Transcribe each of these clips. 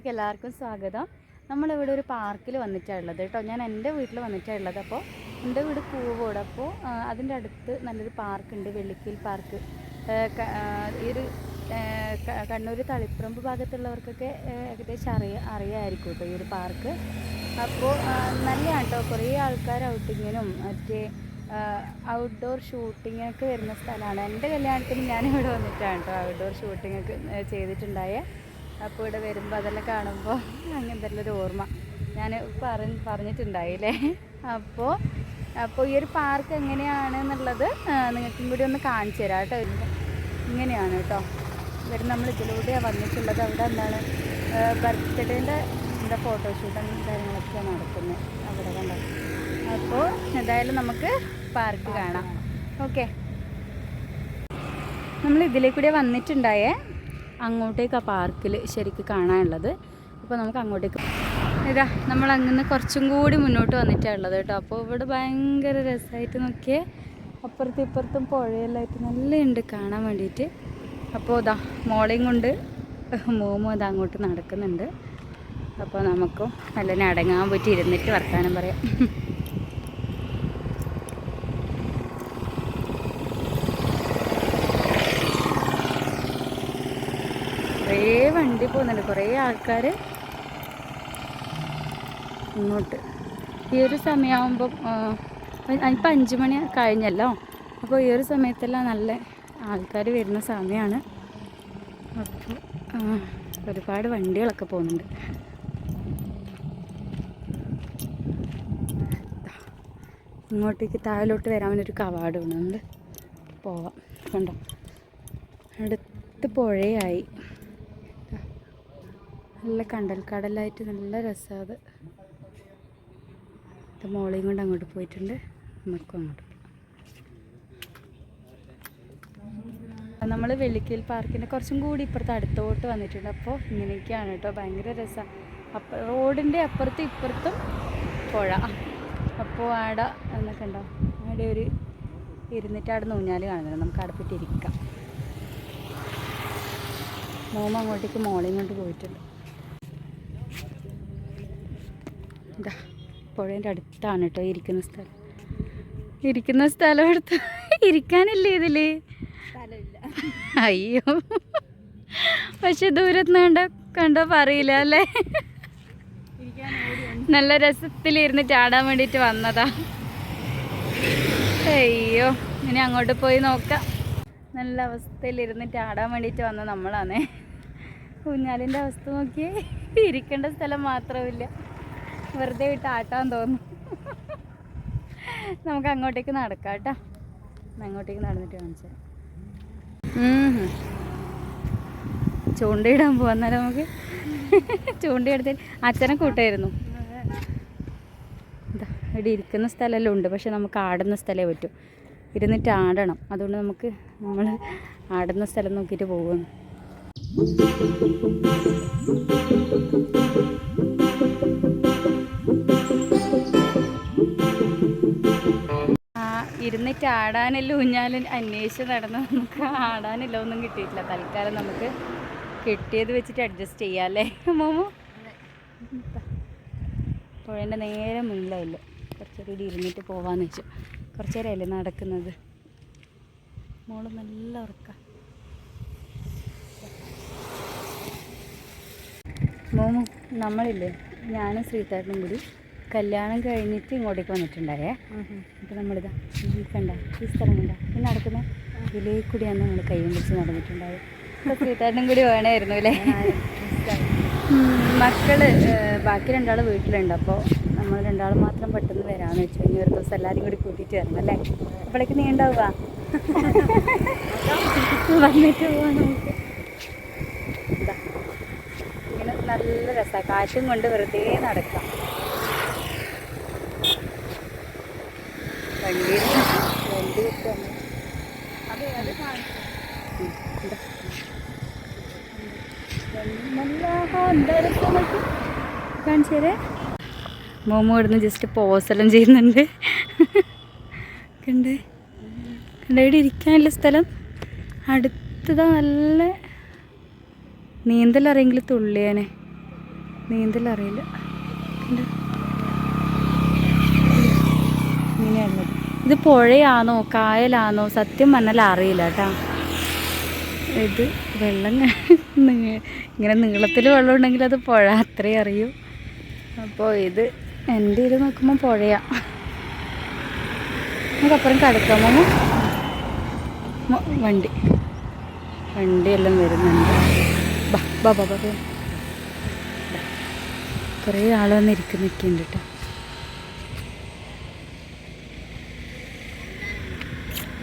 വീഡിയോയിലേക്ക് എല്ലാവർക്കും സ്വാഗതം. നമ്മളിവിടെ ഒരു പാർക്കിൽ വന്നിട്ടാണ് ഉള്ളത് കേട്ടോ. ഞാൻ എന്റെ വീട്ടിൽ വന്നിട്ടാണ് ഉള്ളത്. അപ്പോൾ എന്റെ വീട് പൂവോട്. അപ്പോൾ അതിന്റെ അടുത്ത് നല്ലൊരു പാർക്കുണ്ട്. വെള്ളിക്കൽ പാർക്ക്. ഈ ഒരു കണ്ണൂർ തളിപ്പറമ്പ് ഭാഗത്തുള്ളവർക്കൊക്കെ ഏകദേശം അറിയ അറിയായിരിക്കും കേട്ടോ ഈ ഒരു പാർക്ക്. അപ്പോൾ നല്ലതാണ് കേട്ടോ. കുറേ ആൾക്കാർ ഔട്ടിങ്ങിനും മറ്റേ ഔട്ട്ഡോർ ഷൂട്ടിങ്ങൊക്കെ വരുന്ന സ്ഥലമാണ്. എന്റെ കല്യാണത്തിന് ഞാൻ ഇവിടെ വന്നിട്ടാണ് കേട്ടോ ഔട്ട്ഡോർ ഷൂട്ടിങ്ങൊക്കെ ചെയ്തിട്ടുണ്ടായേ. അപ്പോൾ ഇവിടെ വരുമ്പോൾ അതെല്ലാം കാണുമ്പോൾ അങ്ങനത്തെ ഒരു ഓർമ്മ. ഞാൻ പറഞ്ഞ് പറഞ്ഞിട്ടുണ്ടായില്ലേ? അപ്പോൾ അപ്പോൾ ഈ ഒരു പാർക്ക് എങ്ങനെയാണ് എന്നുള്ളത് നിങ്ങൾക്കും കൂടി ഒന്ന് കാണിച്ചു തരാം കേട്ടോ. ഇങ്ങനെയാണ് കേട്ടോ. ഇവർ നമ്മൾ ഇതിലൂടെയാണ് വന്നിട്ടുള്ളത് അവിടെ എന്താണ്? ബർത്ത്ഡേന്റെ എന്താ ഫോട്ടോഷൂട്ടും കാര്യങ്ങളൊക്കെ നടക്കുന്നത് അവിടെ കണ്ടോ? അപ്പോൾ എന്തായാലും നമുക്ക് പാർക്ക് കാണാം. ഓക്കെ. നമ്മൾ ഇതിലേക്കൂടെ കൂടെ വന്നിട്ടുണ്ടായേ അങ്ങോട്ടേക്ക് ആ പാർക്കിൽ ശരിക്ക് കാണാനുള്ളത്. അപ്പോൾ നമുക്ക് അങ്ങോട്ടേക്ക് ഇതാ നമ്മൾ അങ്ങനെ കുറച്ചും കൂടി മുന്നോട്ട് വന്നിട്ടാണ് ഉള്ളത് കേട്ടോ. അപ്പോൾ ഇവിടെ ഭയങ്കര രസമായിട്ട് നോക്കിയേ. അപ്പുറത്തും ഇപ്പുറത്തും പുഴയെല്ലാമായിട്ട് നല്ല ഉണ്ട് കാണാൻ വേണ്ടിയിട്ട് അപ്പോൾ ഇതാ മോളെയും കൊണ്ട് മോമോ അത് അങ്ങോട്ട് നടക്കുന്നുണ്ട്. അപ്പോൾ നമുക്കും നല്ല അടങ്ങാൻ പറ്റി ഇരുന്നിട്ട് വർത്താനം പറയാം കുറേ വണ്ടി പോകുന്നുണ്ട്. കുറേ ആൾക്കാർ ഇങ്ങോട്ട്. ഈ ഒരു സമയമാകുമ്പം ഇപ്പം അഞ്ച് മണി കഴിഞ്ഞല്ലോ. അപ്പോൾ ഈ ഒരു സമയത്തെല്ലാം നല്ല ആൾക്കാർ വരുന്ന സമയമാണ് അപ്പോൾ ഒരുപാട് വണ്ടികളൊക്കെ പോകുന്നുണ്ട്. ഇങ്ങോട്ടേക്ക് താഴോട്ട് ഒരു കവാട് ഉണ്ട്. പോവാം. കണ്ടോ? അടുത്ത് പുഴയായി. നല്ല കണ്ടൽ കടലായിട്ട് നല്ല രസമാണ് അത്. ഇത് മോളെയും കൊണ്ട് അങ്ങോട്ട് പോയിട്ടുണ്ട്. നമുക്കും അങ്ങോട്ട് നമ്മൾ വെള്ളിക്കൽ പാർക്കിന്റെ കുറച്ചും കൂടി ഇപ്പുറത്ത് അടുത്തോട്ട് വന്നിട്ടുണ്ട്. അപ്പോൾ ഇങ്ങനെയൊക്കെയാണ് കേട്ടോ. ഭയങ്കര രസമാണ് അപ്പം റോഡിന്റെ അപ്പുറത്തും ഇപ്പുറത്തും പുഴ. അപ്പോൾ ആട എന്നൊക്കെ ഉണ്ടോ അവിടെ ഒരു ഇരുന്നിട്ട് അവിടെ നൂഞ്ഞാൽ കാണുന്നുണ്ട്. നമുക്ക് ഇരിക്കാം. മോമ അങ്ങോട്ടേക്ക് മോളെയും കൊണ്ട് പോയിട്ടുണ്ട്. ഇതാ പുഴേന്റെ അടുത്താണ് കേട്ടോ ഇരിക്കുന്ന സ്ഥലം. ഇരിക്കുന്ന സ്ഥലം എടുത്ത് ഇരിക്കാനില്ലേ ഇതിൽ? അയ്യോ. പക്ഷെ ദൂരത്ത് കണ്ട കണ്ടോ പറയില്ല അല്ലേ? നല്ല രസത്തിലിരുന്ന് ചാടാൻ വേണ്ടിയിട്ട് വന്നതാ. അയ്യോ ഇനി അങ്ങോട്ട് പോയി നോക്കാം. നല്ല അവസ്ഥയിലിരുന്ന് ചാടാൻ വേണ്ടിയിട്ട് വന്ന നമ്മളാണേ കുഞ്ഞാലിന്റെ അവസ്ഥ നോക്കിയേ. ഇരിക്കേണ്ട സ്ഥലം മാത്രമില്ല. വെറുതെ വിട്ട് ആട്ടാൻ തോന്നും നമുക്ക് അങ്ങോട്ടേക്ക് നടക്കാം കേട്ടോ. അങ്ങോട്ടേക്ക് നടന്നിട്ട് കാണിച്ചു. ചൂണ്ടയിടാൻ പോവാന്നാലും നമുക്ക്? ചൂണ്ടയെടുത്ത് അച്ഛനെ കൂട്ടായിരുന്നു. ഇവിടെ ഇരിക്കുന്ന സ്ഥലമെല്ലാം ഉണ്ട്. പക്ഷെ നമുക്ക് ആടുന്ന സ്ഥലമേ പറ്റൂ. ഇരുന്നിട്ട് ആടണം. അതുകൊണ്ട് നമുക്ക് നമ്മൾ ആടുന്ന സ്ഥലം നോക്കിയിട്ട് പോകുന്നു ഇരുന്നിട്ട് ആടാനല്ല ഊഞ്ഞാലും അന്വേഷിച്ച് നടന്ന് നമുക്ക് ആടാനില്ല ഒന്നും കിട്ടിയിട്ടില്ല. തൽക്കാലം നമുക്ക് കിട്ടിയത് വെച്ചിട്ട് അഡ്ജസ്റ്റ് ചെയ്യാം അല്ലേ? മോമോ? പുഴേന്റെ നേരെ മുന്നിലായില്ല കുറച്ചുകൂടി ഇരുന്നിട്ട് പോവാന്ന് വെച്ചു. കുറച്ച് നേരമല്ലേ നടക്കുന്നത്? മോൾ നല്ല ഉറക്ക. മോമു നമ്മളില്ലേ? ഞാനും ശ്രീതാട്ടനും കൂടി കല്യാണം കഴിഞ്ഞിട്ട് ഇങ്ങോട്ടേക്ക് വന്നിട്ടുണ്ടായേ. അപ്പോൾ നമ്മളിതാ ഈ കണ്ട ഈ സ്ഥലം കണ്ട. ഈ നടക്കുന്ന ഇതിലേ കൂടിയാണ് നമ്മൾ കൈയും പിടിച്ച് നടന്നിട്ടുണ്ടായത്. സീതാരനും കൂടി വേണമായിരുന്നു അല്ലേ? മക്കൾ ബാക്കി രണ്ടാൾ വീട്ടിലുണ്ട്. അപ്പോൾ നമ്മൾ രണ്ടാൾ മാത്രം പെട്ടെന്ന് വരാമെന്ന് വെച്ചു. ഇനി ഒരു ദിവസം എല്ലാവരും കൂടി കൂട്ടിയിട്ട് വരണം അല്ലേ? അപ്പോഴേക്ക് നീ ഉണ്ടാവുക വന്നിട്ട് പോവാം നമുക്ക്. ഇങ്ങനെ നല്ല രസമാണ് കാറ്റും കൊണ്ട് വെറുതെ നടക്കാം. വണ്ടി വണ്ടി വെക്കാണ് നല്ല ആ, എന്താ രസം നോക്ക്. കാണിച്ചു തരേ മോമോ ഇവിടുന്ന് ജസ്റ്റ് പോസെല്ലാം ചെയ്യുന്നുണ്ട്. കണ്ടേ? കണ്ടേ ഇവിടെ ഇരിക്കാനുള്ള സ്ഥലം. അടുത്തതാ നല്ല നീന്തലറിയെങ്കിൽ തുള്ളിയാനെ. നീന്തലറിയില്ല കണ്ടോ? ഇത് പുഴയാണോ കായലാണോ? സത്യം പറഞ്ഞാൽ അറിയില്ല കേട്ടോ. ഇത് വെള്ളം ഇങ്ങനെ നീളത്തിൽ വെള്ളം ഉണ്ടെങ്കിൽ അത് പുഴ അത്രേ അറിയൂ. അപ്പോൾ ഇത് എന്റെ ഇത് നോക്കുമ്പോൾ പുഴയാ. നമുക്കപ്പുറം കിടക്കാമോ വണ്ടി വണ്ടി. വണ്ടിയെല്ലാം വരുന്നുണ്ട്. ബാ ബാ ബാ. കുറേ ആൾ വന്നിരിക്കുന്നൊക്കെ ഉണ്ട് കേട്ടോ.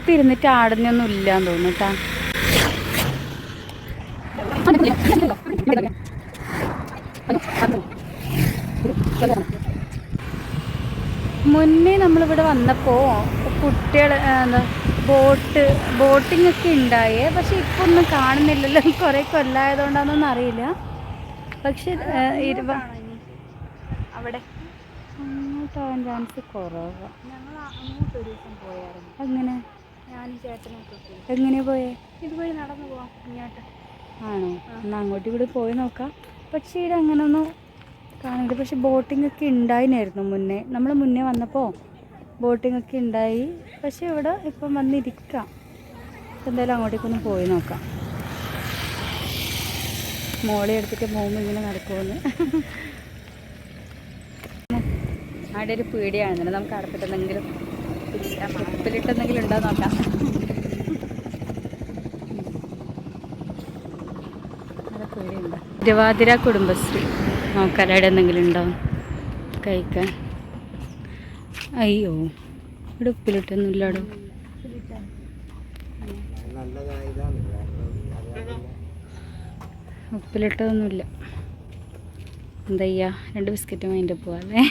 ഇപ്പം ഇരുന്നിട്ട് ആടുന്നൊന്നും ഇല്ലാന്ന് തോന്നുന്നു കേട്ടോ മുന്നേ നമ്മളിവിടെ വന്നപ്പോൾ കുട്ടികൾ എന്താ ബോട്ട് ബോട്ടിംഗ് ഒക്കെ ഉണ്ടായേ പക്ഷെ ഇപ്പൊ ഒന്നും കാണുന്നില്ലല്ലോ കുറേ കൊല്ലായതുകൊണ്ടാണെന്നൊന്നും അറിയില്ല. പക്ഷെ അവിടെ. അങ്ങോട്ടാവാൻ ചാൻസ് കുറവാണ് അങ്ങനെ ഞാനും ചേട്ടനൊക്കെ എങ്ങനെയാ പോയേ? ഇതുവഴി നടന്നു പോവാം ഇങ്ങോട്ട് ആണോ? എന്നാൽ അങ്ങോട്ടും ഇവിടെ പോയി നോക്കാം. പക്ഷേ ഇവിടെ അങ്ങനൊന്നും കാണില്ല പക്ഷെ ബോട്ടിംഗ് ഒക്കെ ഉണ്ടായിരുന്നു മുന്നേ. നമ്മൾ മുന്നേ വന്നപ്പോൾ ബോട്ടിംഗ് ഒക്കെ ഉണ്ടായി. പക്ഷെ ഇവിടെ ഇപ്പം വന്നിരിക്കാം. എന്തായാലും അങ്ങോട്ടേക്കൊന്ന് പോയി നോക്കാം. മോളെ എടുത്തിട്ട് പോകുമ്പോൾ ഇങ്ങനെ നടക്കുമെന്ന് അവിടെ ഒരു പീടിയാണെന്നുണ്ട് നമുക്ക് അടത്തിട്ട് എന്തെങ്കിലും ഉപ്പിലിട്ട് എന്തെങ്കിലും ഉണ്ടോ നോക്കാം. തിരുവാതിര കുടുംബശ്രീ. നോക്കാം അവിടെ എന്തെങ്കിലും ഉണ്ടോ? കഴിക്കാൻ. അയ്യോ ഇവിടെ ഉപ്പിലിട്ടൊന്നുമില്ല അവിടെ ഉപ്പിലിട്ടതൊന്നുമില്ല. എന്താ ചെയ്യാ? രണ്ട് ബിസ്ക്കറ്റ് വാങ്ങിട്ട് പോവാല്ലേ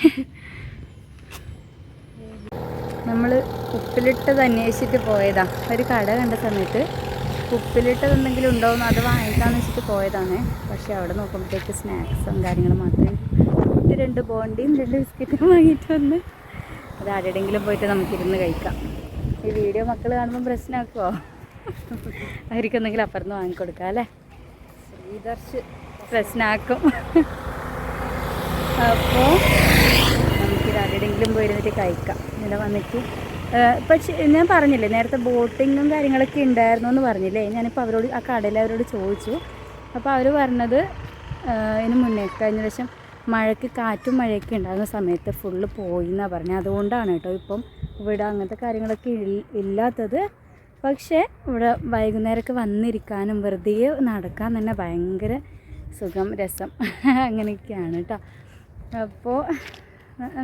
നമ്മൾ ഉപ്പിലിട്ടത് അന്വേഷിച്ചിട്ട് പോയതാ. ഒരു കട കണ്ട സമയത്ത് ഉപ്പിലിട്ടത് എന്തെങ്കിലും ഉണ്ടോയെന്ന് അത് വാങ്ങിക്കാന്ന് വെച്ചിട്ട് പോയതാണ്. പക്ഷേ അവിടെ നോക്കുമ്പോഴത്തേക്ക് സ്നാക്സും കാര്യങ്ങളും മാത്രമേ കുട്ടി രണ്ട് ബോണ്ടിയും രണ്ട് ബിസ്ക്കറ്റും വാങ്ങിയിട്ട് വന്ന് അത് ആരുടെങ്കിലും പോയിട്ട് നമുക്കിരുന്ന് കഴിക്കാം. ഈ വീഡിയോ മക്കൾ കാണുമ്പോൾ പ്രശ്നമാക്കുമോ അവർക്ക് എന്തെങ്കിലും അപ്പുറത്ത് വാങ്ങിക്കൊടുക്കാം അല്ലേ? ശ്രീദർശ് പ്രശ്നമാക്കും അപ്പോൾ ആരുടെയെങ്കിലും പോയിരുന്നിട്ട് കഴിക്കാം. ഇവിടെ വന്നിട്ട്. പക്ഷേ ഞാൻ പറഞ്ഞില്ലേ നേരത്തെ ബോട്ടിങ്ങും കാര്യങ്ങളൊക്കെ ഉണ്ടായിരുന്നു എന്ന് പറഞ്ഞില്ലേ? ഞാനിപ്പോൾ അവരോട് ആ കടയിൽ അവരോട് ചോദിച്ചു. അപ്പോൾ അവർ പറഞ്ഞത് ഇതിന് മുന്നേ കഴിഞ്ഞ പ്രാവശ്യം മഴയ്ക്ക് കാറ്റും മഴയൊക്കെ ഉണ്ടാകുന്ന സമയത്ത് ഫുള്ള് പോയി എന്നാണ് പറഞ്ഞത് അതുകൊണ്ടാണ് കേട്ടോ ഇപ്പം ഇവിടെ അങ്ങനത്തെ കാര്യങ്ങളൊക്കെ ഇല്ലാത്തത്. പക്ഷേ ഇവിടെ വൈകുന്നേരമൊക്കെ വന്നിരിക്കാനും വെറുതെ നടക്കാൻ തന്നെ ഭയങ്കര സുഖം രസം. അങ്ങനെയൊക്കെയാണ് കേട്ടോ. അപ്പോൾ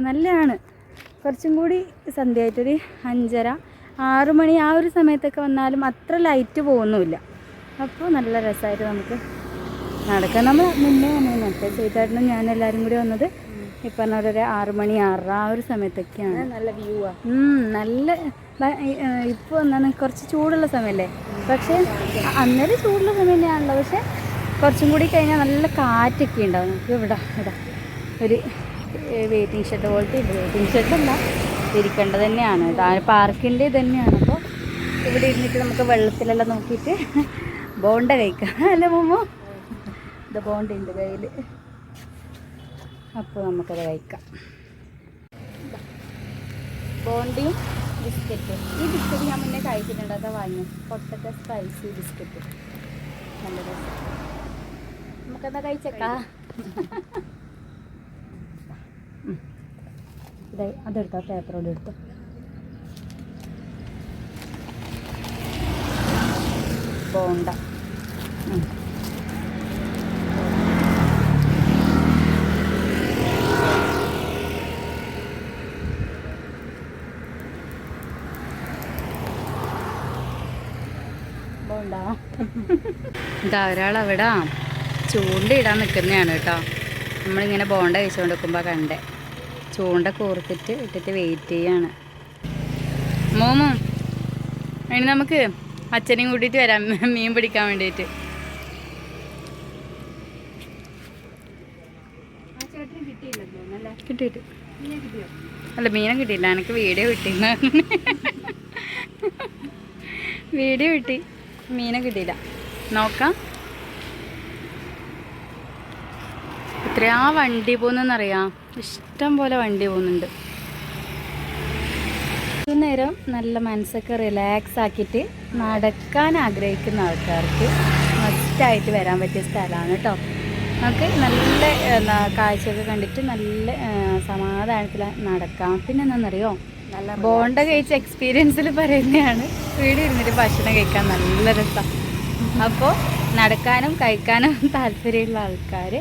നല്ലതാണ്. കുറച്ചും കൂടി സന്ധ്യയായിട്ടൊരു അഞ്ചര ആറു മണി ആ ഒരു സമയത്തൊക്കെ വന്നാലും അത്ര ലൈറ്റ് പോകുന്നുമില്ല. അപ്പോൾ നല്ല രസമായിട്ട് നമുക്ക് നടക്കാം. നമ്മൾ മുന്നേ വന്നിരുന്നു ചെയ്തായിരുന്നു. ഞാൻ എല്ലാവരും കൂടി വന്നത് ഈ പറഞ്ഞ പോലെ ഒരു ആറു മണി ആറര ആ ഒരു സമയത്തൊക്കെയാണ്. നല്ല വ്യൂ ആ. നല്ല ഇപ്പോൾ എന്താണ് കുറച്ച് ചൂടുള്ള സമയമല്ലേ പക്ഷേ അന്നേരം ചൂടുള്ള സമയം തന്നെയാണല്ലോ പക്ഷേ കുറച്ചും കൂടി കഴിഞ്ഞാൽ നല്ല കാറ്റൊക്കെ ഉണ്ടാവും. നമുക്ക് ഇവിടെ ഇവിടെ ഒരു വെയിറ്റിംഗ് ഷെഡ് പോലത്തെ ഇത്. വെയിറ്റിംഗ് ഷെഡല്ല ഇരിക്കേണ്ടത് തന്നെയാണ്. ആ പാർക്കിന്റെ തന്നെയാണ്. അപ്പോൾ ഇവിടെ ഇരുന്നിട്ട് നമുക്ക് വെള്ളത്തിലെല്ലാം നോക്കിയിട്ട് ബോണ്ട കഴിക്കാം. അല്ലേ മോമോ? ഇത് ബോണ്ട ഉണ്ട് കയ്യിൽ അപ്പോൾ നമുക്കത് കഴിക്കാം. ബോണ്ടിയും ബിസ്ക്കറ്റും ഈ ബിസ്ക്കറ്റ് ഞാൻ മുന്നേ കഴിച്ചിട്ടുണ്ട്. അതാ വാങ്ങി പൊട്ടത്തെ സ്പൈസി ബിസ്ക്കറ്റ് നല്ല രസം. നമുക്കെന്താ കഴിച്ചേക്കാ. ഇതായി. അതെടുത്തോ പേപ്പറോട് എടുത്തു. ബോണ്ട. ഉം. ഒരാൾ അവിടെ ചൂണ്ടയിടാൻ നിൽക്കുന്നതാണ് കേട്ടോ. നമ്മളിങ്ങനെ ബോണ്ട കഴിച്ചുകൊണ്ട് നിൽക്കുമ്പോൾ കണ്ടേ. ചൂണ്ട കോർത്തിട്ട് ഇട്ടിട്ട് വെയിറ്റ് ചെയ്യാണ്. മോമോ അതിന് നമുക്ക് അച്ഛനെയും കൂട്ടിയിട്ട് വരാം. മീൻ പിടിക്കാൻ വേണ്ടിയിട്ട്. കിട്ടിയിട്ട്. അല്ല മീനെ കിട്ടിയില്ല. എനിക്ക് വീഡിയോ കിട്ടി. വീഡിയോ കിട്ടി. മീനെ കിട്ടിയില്ല. നോക്കാം. നോക്കിയാലേ ആ വണ്ടി പോകുന്നറിയാം ഇഷ്ടം പോലെ വണ്ടി പോകുന്നുണ്ട് നേരം നല്ല മനസ്സൊക്കെ റിലാക്സ് ആക്കിയിട്ട് നടക്കാൻ ആഗ്രഹിക്കുന്ന ആൾക്കാർക്ക് മസ്റ്റായിട്ട് വരാൻ പറ്റിയ സ്ഥലമാണ് കേട്ടോ നമുക്ക് നല്ല എന്താ കാഴ്ചയൊക്കെ കണ്ടിട്ട് നല്ല സമാധാനത്തിൽ നടക്കാം. പിന്നെ എന്താണെന്നറിയോ? നല്ല ബോണ്ട കഴിച്ച എക്സ്പീരിയൻസിൽ പറയുന്നതാണ്. വീട് ഇരുന്നിട്ട് ഭക്ഷണം കഴിക്കാൻ നല്ല രസം. അപ്പോൾ നടക്കാനും കഴിക്കാനും താല്പര്യമുള്ള ആൾക്കാർ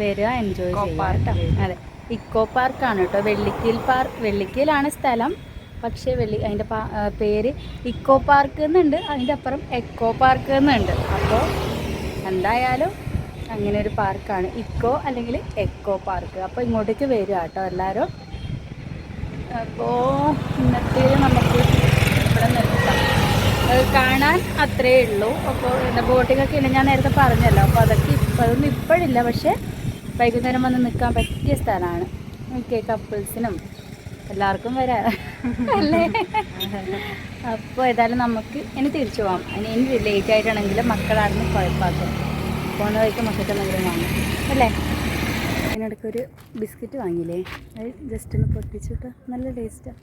വരിക എൻജോയ് ചെയ്യുക കേട്ടോ. അതെ. ഇക്കോ പാർക്കാണ് കേട്ടോ. വെള്ളിക്കീൽ പാർക്ക് വെള്ളിക്കീലാണ് സ്ഥലം. പക്ഷേ വെള്ളി അതിന്റെ പേര് ഇക്കോ പാർക്ക് എന്നുണ്ട്. അതിന്റെ അപ്പുറം എക്കോ പാർക്ക് എന്നുണ്ട്. അപ്പോൾ എന്തായാലും അങ്ങനെ ഒരു പാർക്കാണ് ഇക്കോ അല്ലെങ്കിൽ എക്കോ പാർക്ക് അപ്പോൾ ഇങ്ങോട്ടേക്ക് വരിക കേട്ടോ എല്ലാവരും. അപ്പോൾ ഇന്നത്തെ നമുക്ക് ഇവിടെ നിർത്താം. കാണാൻ അത്രേ ഉള്ളൂ. അപ്പോൾ എന്റെ ബോട്ടിങ്ങൊക്കെ ഉണ്ട്. ഞാൻ നേരത്തെ പറഞ്ഞല്ലോ. അപ്പോൾ അതൊക്കെ ഇപ്പം അതൊന്നും ഇപ്പോഴില്ല. പക്ഷേ വൈകുന്നേരം വന്ന് നിൽക്കാൻ പറ്റിയ സ്ഥലമാണ്. ഓക്കെ കപ്പിൾസിനും എല്ലാവർക്കും വരാം. അല്ലേ? അപ്പോൾ ഏതായാലും നമുക്ക് ഇനി തിരിച്ചു പോകാം ഇനി ഇനി ലേറ്റ് ആയിട്ടാണെങ്കിലും മക്കളായിരുന്നു കുഴപ്പമാക്കും പോകുന്ന വഴിക്ക് മക്കൾക്ക് എന്തെങ്കിലും വാങ്ങും. അല്ലേ? അതിനിടയ്ക്ക് ഒരു ബിസ്ക്കറ്റ് വാങ്ങിയില്ലേ? അത് ജസ്റ്റ് ഒന്ന് പൊട്ടിച്ചിട്ട് നല്ല ടേസ്റ്റാണ്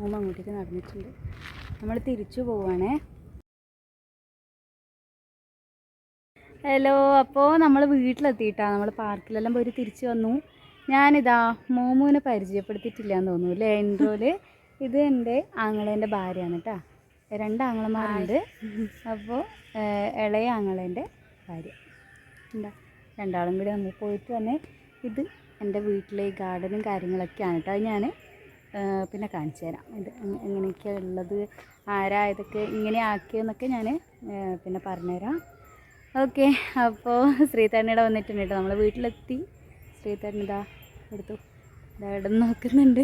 മോമ അങ്ങോട്ടേക്ക് നടന്നിട്ടുണ്ട്. നമ്മൾ തിരിച്ചു പോവുകയാണേ ഹലോ അപ്പോൾ നമ്മൾ വീട്ടിലെത്തിയിട്ടാണ് നമ്മൾ പാർക്കിലെല്ലാം പോയി തിരിച്ചു വന്നു. ഞാനിതാ മോമുവിനെ പരിചയപ്പെടുത്തിയിട്ടില്ല എന്ന് തോന്നുന്നു അല്ലേ? ഇൻട്രോയിൽ ഇത് എന്റെ ആങ്ങളേന്റെ ഭാര്യയാണ് കേട്ടോ രണ്ട് ആങ്ങളമാരുണ്ട്. അപ്പോൾ ഇളയ ആങ്ങളേന്റെ ഭാര്യ. എന്താ? രണ്ടാളും കൂടി നമ്മൾ പോയിട്ട് തന്നെ ഇത് എന്റെ വീട്ടിലെ ഗാർഡനും കാര്യങ്ങളൊക്കെയാണ് കേട്ടോ ഞാൻ പിന്നെ കാണിച്ചു തരാം. ഇത് എങ്ങ- എങ്ങനെയൊക്കെയാണ് ഉള്ളത്? ആരാ? ഇതൊക്കെ ഇങ്ങനെ ആക്കിയെന്നൊക്കെ ഞാൻ പിന്നെ പറഞ്ഞുതരാം. ഓക്കെ അപ്പോൾ ശ്രീതരണിയുടെ വന്നിട്ടുണ്ട് കേട്ടോ. നമ്മൾ വീട്ടിലെത്തി. ശ്രീതരൺ ഇതാ എടുത്തു. ഇതാ ഇവിടെ നോക്കുന്നുണ്ട്.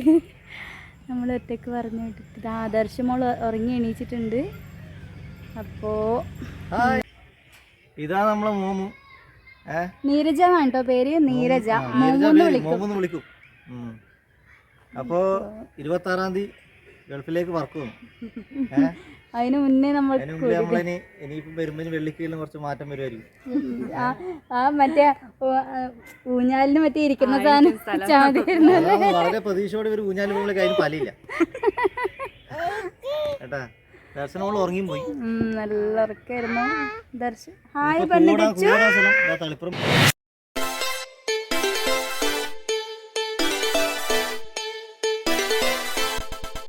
നമ്മൾ ഒറ്റയ്ക്ക് പറഞ്ഞു വിട്ടിട്ട് ഇതാ ആദർശ മോൾ ഉറങ്ങി എണീച്ചിട്ടുണ്ട്. അപ്പോ ഇതാ നമ്മളെ മോമു. നീരജ കേട്ടോ പേര്? നീരജ. മോമൂന്ന് വിളിക്കും. അപ്പോ ഇരുപത്തി ആറാം തീയതി ഗൾഫിലേക്ക് വർക്ക് ഏഹ് അതിന് മുന്നേ നമ്മൾ ആ മറ്റേ ഊഞ്ഞാലിന് മറ്റേ ഇരിക്കുന്ന സാധനം വളരെ പ്രതീക്ഷയോടെ ഒരു പോകുമ്പോൾ കേട്ടാ? ഉറങ്ങിയും പോയി. നല്ല ഉറക്കായിരുന്നു. ദർശൻ ഹായ് തളിപ്പുറം.